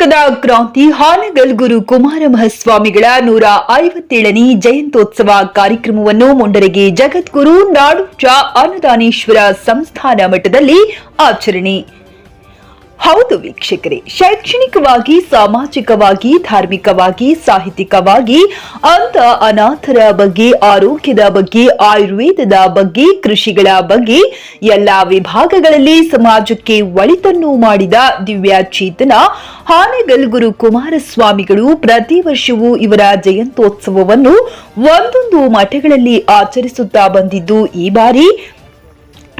ಕರ್ನಾಟಕದ ಕ್ರಾಂತಿ ಹಾನಗಲ್ ಗುರು ಕುಮಾರ ಮಹಾಸ್ವಾಮಿಗಳ ನೂರ ಐವತ್ತೇಳನೇ ಜಯಂತ್ಯೋತ್ಸವ ಕಾರ್ಯಕ್ರಮವನ್ನು ಮುಂಡರಗಿ ಜಗದ್ಗುರು ನಾಡೋಜ ಅನುದಾನೇಶ್ವರ ಸಂಸ್ಥಾನ ಮಠದಲ್ಲಿ ಆಚರಣೆ. ಹೌದು ವೀಕ್ಷಕರೇ, ಶೈಕ್ಷಣಿಕವಾಗಿ, ಸಾಮಾಜಿಕವಾಗಿ, ಧಾರ್ಮಿಕವಾಗಿ, ಸಾಹಿತ್ಯಿಕವಾಗಿ ಅಂತ ಅನಾಥರ ಬಗ್ಗೆ, ಆರೋಗ್ಯದ ಬಗ್ಗೆ, ಆಯುರ್ವೇದದ ಬಗ್ಗೆ, ಕೃಷಿಗಳ ಬಗ್ಗೆ ಎಲ್ಲ ವಿಭಾಗಗಳಲ್ಲಿ ಸಮಾಜಕ್ಕೆ ಒಳಿತನ್ನು ಮಾಡಿದ ದಿವ್ಯ ಚೇತನ, ಹಾನಗಲ್ ಗುರು ಕುಮಾರಸ್ವಾಮಿಗಳು ಪ್ರತಿ ವರ್ಷವೂ ಇವರ ಜಯಂತೋತ್ಸವವನ್ನು ಒಂದೊಂದು ಮಠಗಳಲ್ಲಿ ಆಚರಿಸುತ್ತಾ ಬಂದಿದ್ದು ಈ ಬಾರಿ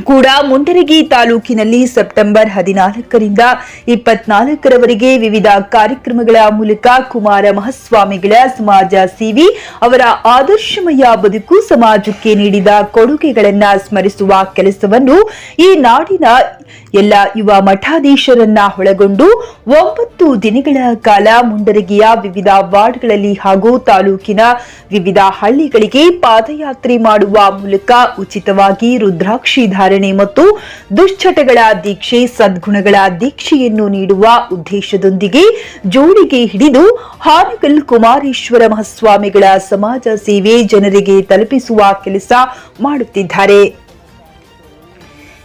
ಕೂಡ ಮುಂಡರಗಿ ತಾಲೂಕಿನಲ್ಲಿ ಸೆಪ್ಟೆಂಬರ್ ಹದಿನಾಲ್ಕರಿಂದ ಇಪ್ಪತ್ನಾಲ್ಕರವರೆಗೆ ವಿವಿಧ ಕಾರ್ಯಕ್ರಮಗಳ ಮೂಲಕ ಕುಮಾರ ಮಹಾಸ್ವಾಮಿಗಳ ಸಮಾಜ ಸೇವೆ ಅವರ ಆದರ್ಶಮಯ ಬದುಕು ಸಮಾಜಕ್ಕೆ ನೀಡಿದ ಕೊಡುಗೆಗಳನ್ನ ಸ್ಮರಿಸುವ ಕೆಲಸವನ್ನು ಈ ನಾಡಿನ ಎಲ್ಲ ಯುವ ಮಠಾಧೀಶರನ್ನ ಒಳಗೊಂಡು ಒಂಬತ್ತು ದಿನಗಳ ಕಾಲ ಮುಂಡರಗಿಯ ವಿವಿಧ ವಾರ್ಡ್ಗಳಲ್ಲಿ ಹಾಗೂ ತಾಲೂಕಿನ ವಿವಿಧ ಹಳ್ಳಿಗಳಿಗೆ ಪಾದಯಾತ್ರೆ ಮಾಡುವ ಮೂಲಕ ಉಚಿತವಾಗಿ ರುದ್ರಾಕ್ಷಿ ಧಾರಣೆ ಮತ್ತು ದುಶ್ಚಟಗಳ ದೀಕ್ಷೆ, ಸದ್ಗುಣಗಳ ದೀಕ್ಷೆಯನ್ನು ನೀಡುವ ಉದ್ದೇಶದೊಂದಿಗೆ ಜೋಡಿಗೆ ಹಿಡಿದು ಹಾನಗಲ್ ಕುಮಾರೇಶ್ವರ ಮಹಾಸ್ವಾಮಿಗಳ ಸಮಾಜ ಸೇವೆ ಜನರಿಗೆ ತಲುಪಿಸುವ ಕೆಲಸ ಮಾಡುತ್ತಿದ್ದಾರೆ.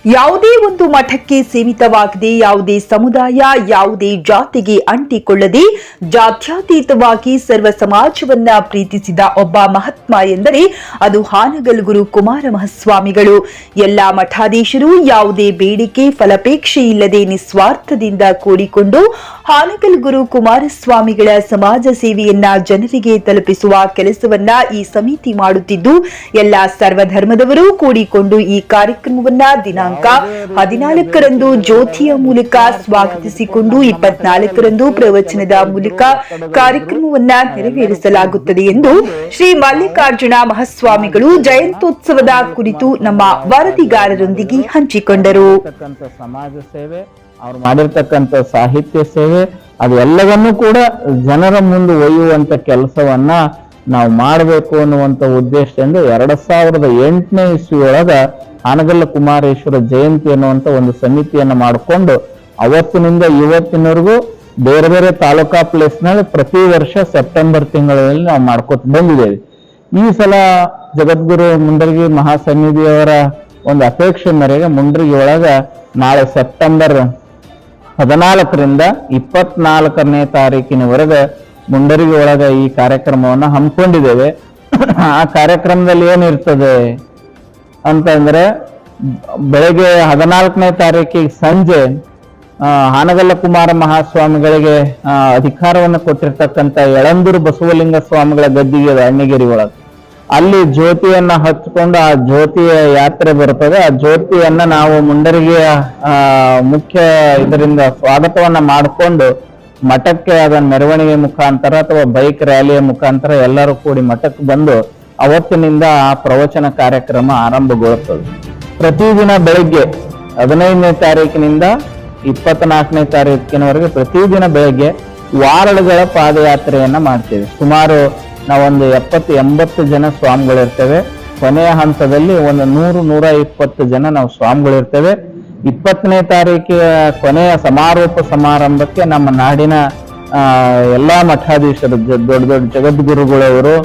ಯಾವುದೇ ಒಂದು ಮಠಕ್ಕೆ ಸೀಮಿತವಾಗದೆ ಯಾವುದೇ ಸಮುದಾಯ, ಯಾವುದೇ ಜಾತಿಗೆ ಅಂಟಿಕೊಳ್ಳದೆ ಜಾತ್ಯತೀತವಾಗಿ ಸರ್ವ ಸಮಾಜವನ್ನ ಪ್ರೀತಿಸಿದ ಒಬ್ಬ ಮಹಾತ್ಮ ಎಂದರೆ ಅದು ಹಾನಗಲ್ ಗುರು ಕುಮಾರ ಮಹಾಸ್ವಾಮಿಗಳು. ಎಲ್ಲ ಮಠಾಧೀಶರು ಯಾವುದೇ ಬೇಡಿಕೆ, ಫಲಪೇಕ್ಷೆ ಇಲ್ಲದೆ ನಿಸ್ವಾರ್ಥದಿಂದ ಕೂಡಿಕೊಂಡು ಹಾನಗಲ್ ಗುರು ಕುಮಾರಸ್ವಾಮಿಗಳ ಸಮಾಜ ಸೇವೆಯನ್ನ ಜನರಿಗೆ ತಲುಪಿಸುವ ಕೆಲಸವನ್ನ ಈ ಸಮಿತಿ ಮಾಡುತ್ತಿದ್ದು, ಎಲ್ಲ ಸರ್ವಧರ್ಮದವರು ಕೂಡಿಕೊಂಡು ಈ ಕಾರ್ಯಕ್ರಮವನ್ನ ದಿನಾಂಕ ಹದಿನಾಲ್ಕರಂದು ಜ್ಯೋತಿಯ ಮೂಲಕ ಸ್ವಾಗತಿಸಿಕೊಂಡು ಇಪ್ಪತ್ನಾಲ್ಕರಂದು ಪ್ರವಚನದ ಮೂಲಕ ಕಾರ್ಯಕ್ರಮವನ್ನ ನೆರವೇರಿಸಲಾಗುತ್ತದೆ ಎಂದು ಶ್ರೀ ಮಲ್ಲಿಕಾರ್ಜುನ ಮಹಾಸ್ವಾಮಿಗಳು ಜಯಂತ್ಯೋತ್ಸವದ ಕುರಿತು ನಮ್ಮ ವರದಿಗಾರರೊಂದಿಗೆ ಹಂಚಿಕೊಂಡರು. ಸಮಾಜ ಸೇವೆ, ಅವ್ರು ಮಾಡಿರ್ತಕ್ಕಂಥ ಸಾಹಿತ್ಯ ಸೇವೆ ಅದೆಲ್ಲವನ್ನೂ ಕೂಡ ಜನರ ಮುಂದೆ ಒಯ್ಯುವಂತ ಕೆಲಸವನ್ನ ನಾವು ಮಾಡಬೇಕು ಅನ್ನುವಂತ ಉದ್ದೇಶದಿಂದ ಎರಡ್ ಸಾವಿರದ ಎಂಟನೇ ಇಸ್ವಿಯೊಳಗ ಆನಗಲ್ಲ ಕುಮಾರೇಶ್ವರ ಜಯಂತಿ ಅನ್ನುವಂತ ಒಂದು ಸಮಿತಿಯನ್ನು ಮಾಡಿಕೊಂಡು ಅವತ್ತಿನಿಂದ ಇವತ್ತಿನವರೆಗೂ ಬೇರೆ ಬೇರೆ ತಾಲೂಕಾ ಪ್ಲೇಸ್ನಲ್ಲಿ ಪ್ರತಿ ವರ್ಷ ಸೆಪ್ಟೆಂಬರ್ ತಿಂಗಳಲ್ಲಿ ನಾವು ಮಾಡ್ಕೊತ ಬಂದಿದ್ದೇವೆ. ಈ ಸಲ ಜಗದ್ಗುರು ಮುಂಡರ್ಗಿ ಮಹಾಸನ್ನಿಧಿಯವರ ಒಂದು ಅಪೇಕ್ಷೆ ಮೇರೆಗೆ ಮುಂಡರ್ಗಿ ಒಳಗ ನಾಳೆ ಸೆಪ್ಟೆಂಬರ್ ಹದಿನಾಲ್ಕರಿಂದ ಇಪ್ಪತ್ನಾಲ್ಕನೇ ತಾರೀಕಿನವರೆಗೆ ಮುಂಡರ್ಗಿ ಒಳಗ ಈ ಕಾರ್ಯಕ್ರಮವನ್ನು ಹಮ್ಮಿಕೊಂಡಿದ್ದೇವೆ. ಆ ಕಾರ್ಯಕ್ರಮದಲ್ಲಿ ಏನಿರ್ತದೆ? ಅಂತಂದ್ರೆ ಬೆಳಗ್ಗೆ ಹದಿನಾಲ್ಕನೇ ತಾರೀಕಿಗೆ ಸಂಜೆ ಹಾನಗಲ್ಲ ಕುಮಾರ ಮಹಾಸ್ವಾಮಿಗಳಿಗೆ ಅಧಿಕಾರವನ್ನು ಕೊಟ್ಟಿರ್ತಕ್ಕಂಥ ಯಳಂದೂರು ಬಸವಲಿಂಗ ಸ್ವಾಮಿಗಳ ಗದ್ದಿಗೆ ಅಣ್ಣಗಿರಿ ಒಳಗೆ ಅಲ್ಲಿ ಜ್ಯೋತಿಯನ್ನ ಹಚ್ಕೊಂಡು ಆ ಜ್ಯೋತಿಯ ಯಾತ್ರೆ ಬರುತ್ತದೆ ಆ ಜ್ಯೋತಿಯನ್ನ ನಾವು ಮುಂಡರಿಗೆ ಮುಖ್ಯ ಇದರಿಂದ ಸ್ವಾಗತವನ್ನ ಮಾಡಿಕೊಂಡು ಮಠಕ್ಕೆ ಅದನ್ನ ಮೆರವಣಿಗೆ ಮುಖಾಂತರ ಅಥವಾ ಬೈಕ್ ರ್ಯಾಲಿಯ ಮುಖಾಂತರ ಎಲ್ಲರೂ ಕೂಡಿ ಮಠಕ್ಕೆ ಬಂದು ಅವತ್ತಿನಿಂದ ಆ ಪ್ರವಚನ ಕಾರ್ಯಕ್ರಮ ಆರಂಭಗೊಳ್ಳುತ್ತದೆ. ಪ್ರತಿದಿನ ಬೆಳಗ್ಗೆ ಹದಿನೈದನೇ ತಾರೀಕಿನಿಂದ ಇಪ್ಪತ್ನಾಲ್ಕನೇ ತಾರೀಕಿನವರೆಗೆ ಪ್ರತಿದಿನ ಬೆಳಗ್ಗೆ ವಾರಳುಗಳ ಪಾದಯಾತ್ರೆಯನ್ನ ಮಾಡ್ತೇವೆ. ಸುಮಾರು ನಾವೊಂದು ಎಪ್ಪತ್ತು, ಎಂಬತ್ತು ಜನ ಸ್ವಾಮಿಗಳಿರ್ತೇವೆ. ಕೊನೆಯ ಹಂತದಲ್ಲಿ ಒಂದು ನೂರು, ನೂರ ಇಪ್ಪತ್ತು ಜನ ನಾವು ಸ್ವಾಮಿಗಳಿರ್ತೇವೆ. ಇಪ್ಪತ್ತನೇ ತಾರೀಕಿನ ಕೊನೆಯ ಸಮಾರೋಪ ಸಮಾರಂಭಕ್ಕೆ ನಮ್ಮ ನಾಡಿನ ಎಲ್ಲಾ ಮಠಾಧೀಶರು ದೊಡ್ಡ ದೊಡ್ಡ ಜಗದ್ಗುರುಗಳವರು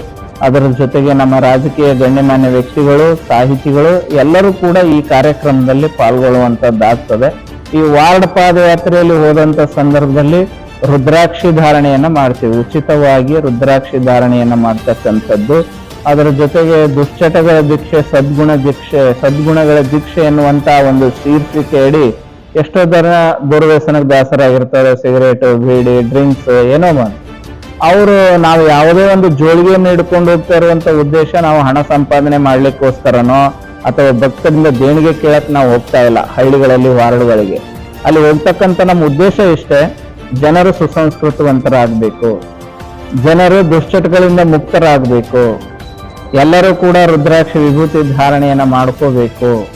ಅದರ ಜೊತೆಗೆ ನಮ್ಮ ರಾಜಕೀಯ ಗಣ್ಯಮಾನ್ಯ ವ್ಯಕ್ತಿಗಳು, ಸಾಹಿತಿಗಳು ಎಲ್ಲರೂ ಕೂಡ ಈ ಕಾರ್ಯಕ್ರಮದಲ್ಲಿ ಪಾಲ್ಗೊಳ್ಳುವಂತದ್ದಾಗ್ತದೆ ಈ ವಾರ್ಡ್ ಪಾದಯಾತ್ರೆಯಲ್ಲಿ ಹೋದಂತ ಸಂದರ್ಭದಲ್ಲಿ ರುದ್ರಾಕ್ಷಿ ಧಾರಣೆಯನ್ನ ಮಾಡ್ತೀವಿ. ಉಚಿತವಾಗಿ ರುದ್ರಾಕ್ಷಿ ಧಾರಣೆಯನ್ನ ಮಾಡ್ತಕ್ಕಂಥದ್ದು. ಅದರ ಜೊತೆಗೆ ದುಶ್ಚಟಗಳ ದೀಕ್ಷೆ ಸದ್ಗುಣ ದೀಕ್ಷೆ ಸದ್ಗುಣಗಳ ದೀಕ್ಷೆ ಎನ್ನುವಂತ ಒಂದು ಶೀರ್ಷಿಕೆ ಅಡಿ ಎಷ್ಟೋ ಜನ ದುರ್ವ್ಯಸನಕ್ಕೆ ದಾಸರಾಗಿರ್ತಾರೆ. ಸಿಗರೇಟ್, ಬೀಡಿ, ಡ್ರಿಂಕ್ಸ್, ಏನೋ ಮಾಡಿ ಅವರು ನಾವು ಯಾವುದೇ ಒಂದು ಜೋಳಿಗೆಯನ್ನು ಹಿಡ್ಕೊಂಡು ಹೋಗ್ತಾ ಇರುವಂತ ಉದ್ದೇಶ ನಾವು ಹಣ ಸಂಪಾದನೆ ಮಾಡ್ಲಿಕ್ಕೋಸ್ಕರನೋ ಅಥವಾ ಭಕ್ತರಿಂದ ದೇಣಿಗೆ ಕೇಳಕ್ ನಾವು ಹೋಗ್ತಾ ಇಲ್ಲ ಹಳ್ಳಿಗಳಲ್ಲಿ, ವಾರ್ಡ್ಗಳಿಗೆ. ಅಲ್ಲಿ ಹೋಗ್ತಕ್ಕಂಥ ನಮ್ಮ ಉದ್ದೇಶ ಇಷ್ಟೇ, ಜನರು ಸುಸಂಸ್ಕೃತವಂತರಾಗಬೇಕು. ಜನರು ದುಶ್ಚಟಗಳಿಂದ ಮುಕ್ತರಾಗಬೇಕು. ಎಲ್ಲರೂ ಕೂಡ ರುದ್ರಾಕ್ಷಿ ವಿಭೂತಿ ಧಾರಣೆಯನ್ನು ಮಾಡ್ಕೋಬೇಕು.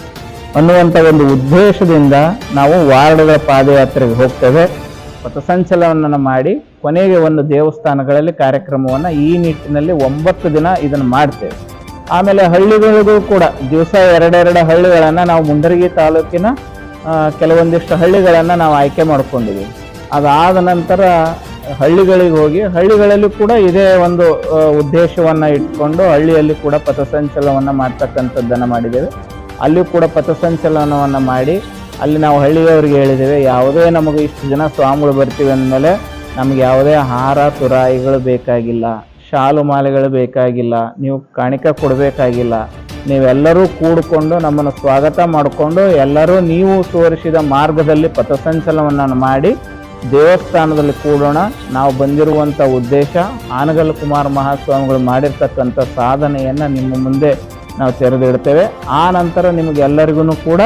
ಅನ್ನುವಂಥ ಒಂದು ಉದ್ದೇಶದಿಂದ ನಾವು ವಾರ್ಡ್ಗಳ ಪಾದಯಾತ್ರೆಗೆ ಹೋಗ್ತೇವೆ. ಪಥಸಂಚಲನವನ್ನು ಮಾಡಿ ಕೊನೆಗೆ ಒಂದು ದೇವಸ್ಥಾನಗಳಲ್ಲಿ ಕಾರ್ಯಕ್ರಮವನ್ನು ಈ ನಿಟ್ಟಿನಲ್ಲಿ ಒಂಬತ್ತು ದಿನ ಇದನ್ನು ಮಾಡ್ತೇವೆ. ಆಮೇಲೆ ಹಳ್ಳಿಗಳಿಗೂ ಕೂಡ ದಿವಸ ಎರಡೆರಡು ಹಳ್ಳಿಗಳನ್ನು ನಾವು ಮುಂಡರಗಿ ತಾಲೂಕಿನ ಕೆಲವೊಂದಿಷ್ಟು ಹಳ್ಳಿಗಳನ್ನು ನಾವು ಆಯ್ಕೆ ಮಾಡಿಕೊಂಡಿದ್ದೀವಿ. ಅದಾದ ನಂತರ ಹಳ್ಳಿಗಳಿಗೆ ಹೋಗಿ ಹಳ್ಳಿಗಳಲ್ಲಿ ಕೂಡ ಇದೇ ಒಂದು ಉದ್ದೇಶವನ್ನು ಇಟ್ಕೊಂಡು ಹಳ್ಳಿಯಲ್ಲಿ ಕೂಡ ಪಥಸಂಚಲನವನ್ನು ಮಾಡ್ತಕ್ಕಂಥದ್ದನ್ನು ಮಾಡಿದ್ದೇವೆ. ಅಲ್ಲಿ ಕೂಡ ಪಥಸಂಚಲನವನ್ನು ಮಾಡಿ ಅಲ್ಲಿ ನಾವು ಹಳ್ಳಿಯವರಿಗೆ ಹೇಳಿದ್ದೇವೆ, ಯಾವುದೇ ನಮಗೆ ಇಷ್ಟು ಜನ ಸ್ವಾಮಿಗಳು ಬರ್ತೀವಿ ಅಂದಮೇಲೆ ನಮ್ಗೆ ಯಾವುದೇ ಹಾರ ತುರಾಯಿಗಳು ಬೇಕಾಗಿಲ್ಲ, ಶಾಲು ಮಾಲೆಗಳು ಬೇಕಾಗಿಲ್ಲ, ನೀವು ಕಾಣಿಕೆ ಕೊಡಬೇಕಾಗಿಲ್ಲ. ನೀವೆಲ್ಲರೂ ಕೂಡಿಕೊಂಡು ನಮ್ಮನ್ನು ಸ್ವಾಗತ ಮಾಡಿಕೊಂಡು ಎಲ್ಲರೂ ನೀವು ತೋರಿಸಿದ ಮಾರ್ಗದಲ್ಲಿ ಪಥಸಂಚಲನವನ್ನು ಮಾಡಿ ದೇವಸ್ಥಾನದಲ್ಲಿ ಕೂಡೋಣ. ನಾವು ಬಂದಿರುವಂಥ ಉದ್ದೇಶ ಆನಗಲ್ ಕುಮಾರ ಮಹಾಸ್ವಾಮಿಗಳು ಮಾಡಿರ್ತಕ್ಕಂಥ ಸಾಧನೆಯನ್ನು ನಿಮ್ಮ ಮುಂದೆ ನಾವು ತೆರೆದಿಡ್ತೇವೆ. ಆ ನಂತರ ನಿಮಗೆಲ್ಲರಿಗೂ ಕೂಡ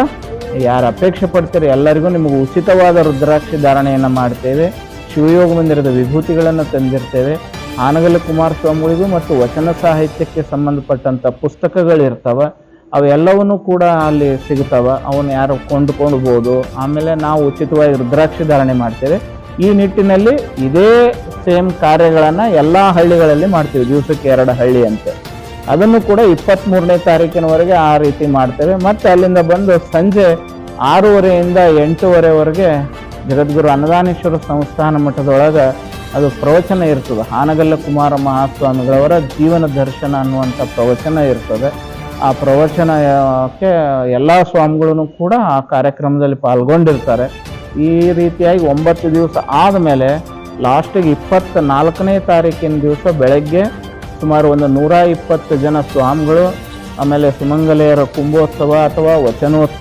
ಯಾರು ಅಪೇಕ್ಷೆ ಪಡ್ತೀರಿ ಎಲ್ಲರಿಗೂ ನಿಮಗೆ ಉಚಿತವಾದ ರುದ್ರಾಕ್ಷಿ ಧಾರಣೆಯನ್ನು ಮಾಡ್ತೇವೆ. ಶಿವಯೋಗ ಮಂದಿರದ ವಿಭೂತಿಗಳನ್ನು ತಂದಿರ್ತೇವೆ. ಆನಗಲ್ ಕುಮಾರಸ್ವಾಮಿಗಳಿಗೂ ಮತ್ತು ವಚನ ಸಾಹಿತ್ಯಕ್ಕೆ ಸಂಬಂಧಪಟ್ಟಂಥ ಪುಸ್ತಕಗಳಿರ್ತವೆ. ಅವೆಲ್ಲವನ್ನೂ ಕೂಡ ಅಲ್ಲಿ ಸಿಗ್ತವೆ ಅವನ್ನ ಯಾರು ಕೊಂಡುಕೊಳ್ಬೋದು ಆಮೇಲೆ ನಾವು ಉಚಿತವಾಗಿ ರುದ್ರಾಕ್ಷಿ ಧಾರಣೆ ಮಾಡ್ತೇವೆ. ಈ ನಿಟ್ಟಿನಲ್ಲಿ ಇದೇ ಸೇಮ್ ಕಾರ್ಯಗಳನ್ನು ಎಲ್ಲ ಹಳ್ಳಿಗಳಲ್ಲಿ ಮಾಡ್ತೀವಿ. ದಿವಸಕ್ಕೆ ಎರಡು ಹಳ್ಳಿ ಅಂತೆ. ಅದನ್ನು ಕೂಡ ಇಪ್ಪತ್ತ್ಮೂರನೇ ತಾರೀಕಿನವರೆಗೆ ಆ ರೀತಿ ಮಾಡ್ತೇವೆ. ಮತ್ತೆ ಅಲ್ಲಿಂದ ಬಂದು ಸಂಜೆ ಆರೂವರೆಯಿಂದ ಎಂಟೂವರೆವರೆಗೆ ಜಗದ್ಗುರು ಅನ್ನದಾನೇಶ್ವರ ಸಂಸ್ಥಾನ ಮಠದೊಳಗೆ ಅದು ಪ್ರವಚನ ಇರ್ತದೆ. ಹಾನಗಲ್ಲ ಕುಮಾರ ಮಹಾಸ್ವಾಮಿಗಳವರ ಜೀವನ ದರ್ಶನ ಅನ್ನುವಂಥ ಪ್ರವಚನ ಇರ್ತದೆ. ಆ ಪ್ರವಚನಕ್ಕೆ ಎಲ್ಲ ಸ್ವಾಮಿಗಳೂ ಕೂಡ ಆ ಕಾರ್ಯಕ್ರಮದಲ್ಲಿ ಪಾಲ್ಗೊಂಡಿರ್ತಾರೆ. ಈ ರೀತಿಯಾಗಿ ಒಂಬತ್ತು ದಿವಸ ಆದಮೇಲೆ ಲಾಸ್ಟಿಗೆ ಇಪ್ಪತ್ತ ನಾಲ್ಕನೇ ತಾರೀಕಿನ ದಿವಸ ಬೆಳಗ್ಗೆ ಸುಮಾರು ಒಂದು ನೂರ ಇಪ್ಪತ್ತು ಜನ ಸ್ವಾಮಿಗಳು ಆಮೇಲೆ ಸುಮಂಗಲೆಯರ ಕುಂಭೋತ್ಸವ ಅಥವಾ ವಚನೋತ್ಸವ.